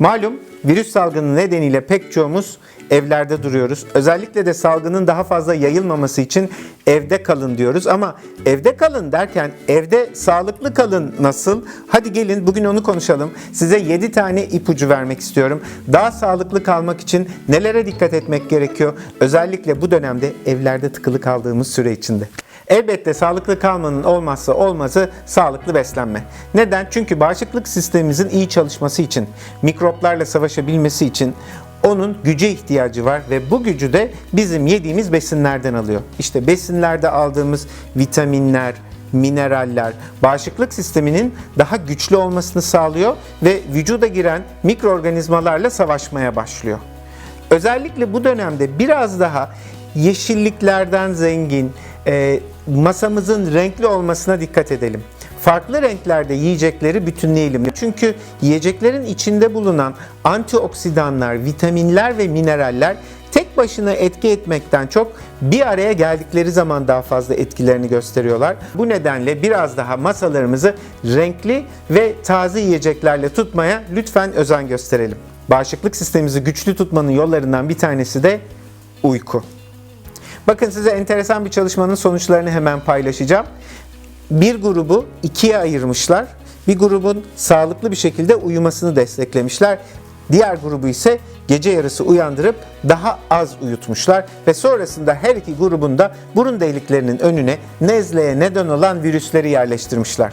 Malum virüs salgını nedeniyle pek çoğumuz evlerde duruyoruz. Özellikle de salgının daha fazla yayılmaması için evde kalın diyoruz ama evde kalın derken evde sağlıklı kalın nasıl? Hadi gelin bugün onu konuşalım. Size 7 tane ipucu vermek istiyorum. Daha sağlıklı kalmak için nelere dikkat etmek gerekiyor? Özellikle bu dönemde evlerde tıkılı kaldığımız süre içinde. Elbette sağlıklı kalmanın olmazsa olmazı sağlıklı beslenme. Neden? Çünkü bağışıklık sistemimizin iyi çalışması için, mikroplarla savaşabilmesi için onun güce ihtiyacı var ve bu gücü de bizim yediğimiz besinlerden alıyor. İşte besinlerde aldığımız vitaminler, mineraller bağışıklık sisteminin daha güçlü olmasını sağlıyor ve vücuda giren mikroorganizmalarla savaşmaya başlıyor. Özellikle bu dönemde biraz daha yeşilliklerden zengin, e, masamızın renkli olmasına dikkat edelim. Farklı renklerde yiyecekleri bütünleyelim. Çünkü yiyeceklerin içinde bulunan antioksidanlar, vitaminler ve mineraller tek başına etki etmekten çok bir araya geldikleri zaman daha fazla etkilerini gösteriyorlar. Bu nedenle biraz daha masalarımızı renkli ve taze yiyeceklerle tutmaya lütfen özen gösterelim. Bağışıklık sistemimizi güçlü tutmanın yollarından bir tanesi de uyku. Bakın size enteresan bir çalışmanın sonuçlarını hemen paylaşacağım. Bir grubu ikiye ayırmışlar. Bir grubun sağlıklı bir şekilde uyumasını desteklemişler. Diğer grubu ise gece yarısı uyandırıp daha az uyutmuşlar ve sonrasında her iki grubun da burun deliklerinin önüne nezleye neden olan virüsleri yerleştirmişler.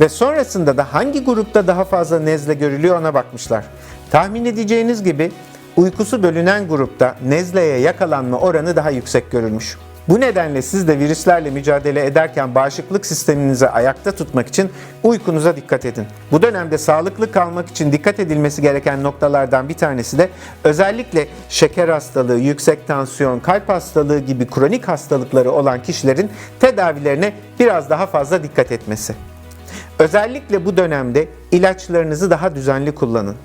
Ve sonrasında da hangi grupta daha fazla nezle görülüyor ona bakmışlar. Tahmin edeceğiniz gibi uykusu bölünen grupta nezleye yakalanma oranı daha yüksek görülmüş. Bu nedenle siz de virüslerle mücadele ederken bağışıklık sisteminizi ayakta tutmak için uykunuza dikkat edin. Bu dönemde sağlıklı kalmak için dikkat edilmesi gereken noktalardan bir tanesi de özellikle şeker hastalığı, yüksek tansiyon, kalp hastalığı gibi kronik hastalıkları olan kişilerin tedavilerine biraz daha fazla dikkat etmesi. Özellikle bu dönemde ilaçlarınızı daha düzenli kullanın.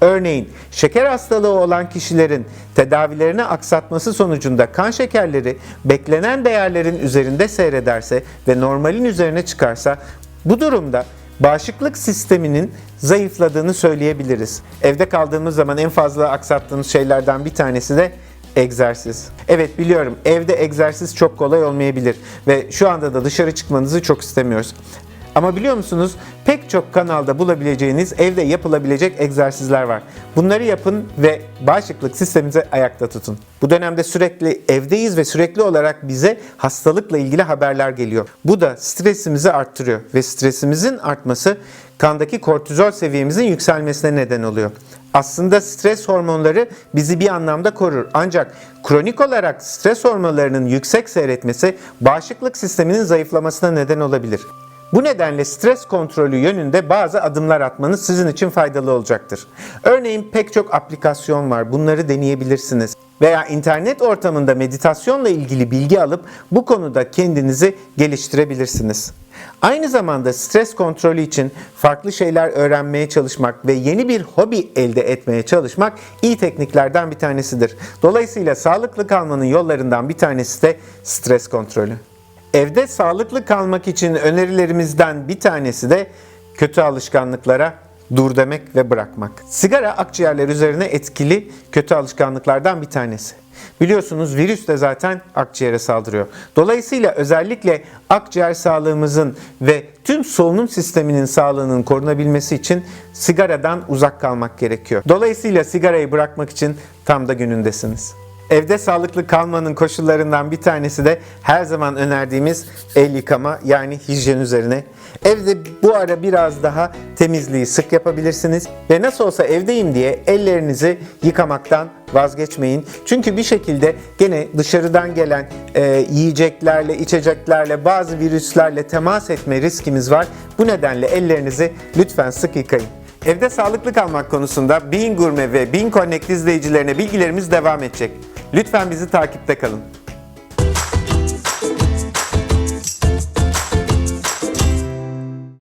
Örneğin şeker hastalığı olan kişilerin tedavilerini aksatması sonucunda kan şekerleri beklenen değerlerin üzerinde seyrederse ve normalin üzerine çıkarsa bu durumda bağışıklık sisteminin zayıfladığını söyleyebiliriz. Evde kaldığımız zaman en fazla aksattığımız şeylerden bir tanesi de egzersiz. Evet biliyorum evde egzersiz çok kolay olmayabilir ve şu anda da dışarı çıkmanızı çok istemiyoruz. Ama biliyor musunuz pek çok kanalda bulabileceğiniz evde yapılabilecek egzersizler var. Bunları yapın ve bağışıklık sisteminizi ayakta tutun. Bu dönemde sürekli evdeyiz ve sürekli olarak bize hastalıkla ilgili haberler geliyor. Bu da stresimizi arttırıyor ve stresimizin artması kandaki kortizol seviyemizin yükselmesine neden oluyor. Aslında stres hormonları bizi bir anlamda korur. Ancak kronik olarak stres hormonlarının yüksek seyretmesi bağışıklık sisteminin zayıflamasına neden olabilir. Bu nedenle stres kontrolü yönünde bazı adımlar atmanız sizin için faydalı olacaktır. Örneğin pek çok aplikasyon var. Bunları deneyebilirsiniz. Veya internet ortamında meditasyonla ilgili bilgi alıp bu konuda kendinizi geliştirebilirsiniz. Aynı zamanda stres kontrolü için farklı şeyler öğrenmeye çalışmak ve yeni bir hobi elde etmeye çalışmak iyi tekniklerden bir tanesidir. Dolayısıyla sağlıklı kalmanın yollarından bir tanesi de stres kontrolü. Evde sağlıklı kalmak için önerilerimizden bir tanesi de kötü alışkanlıklara dur demek ve bırakmak. Sigara akciğerler üzerine etkili kötü alışkanlıklardan bir tanesi. Biliyorsunuz virüs de zaten akciğere saldırıyor. Dolayısıyla özellikle akciğer sağlığımızın ve tüm solunum sisteminin sağlığının korunabilmesi için sigaradan uzak kalmak gerekiyor. Dolayısıyla sigarayı bırakmak için tam da günündesiniz. Evde sağlıklı kalmanın koşullarından bir tanesi de her zaman önerdiğimiz el yıkama yani hijyen üzerine. Evde bu ara biraz daha temizliği sık yapabilirsiniz ve nasıl olsa evdeyim diye ellerinizi yıkamaktan vazgeçmeyin. Çünkü bir şekilde gene dışarıdan gelen e, yiyeceklerle, içeceklerle, bazı virüslerle temas etme riskimiz var. Bu nedenle ellerinizi lütfen sık yıkayın. Evde sağlıklı kalmak konusunda Bean Gurme ve Bean Connect izleyicilerine bilgilerimiz devam edecek. Lütfen bizi takipte kalın.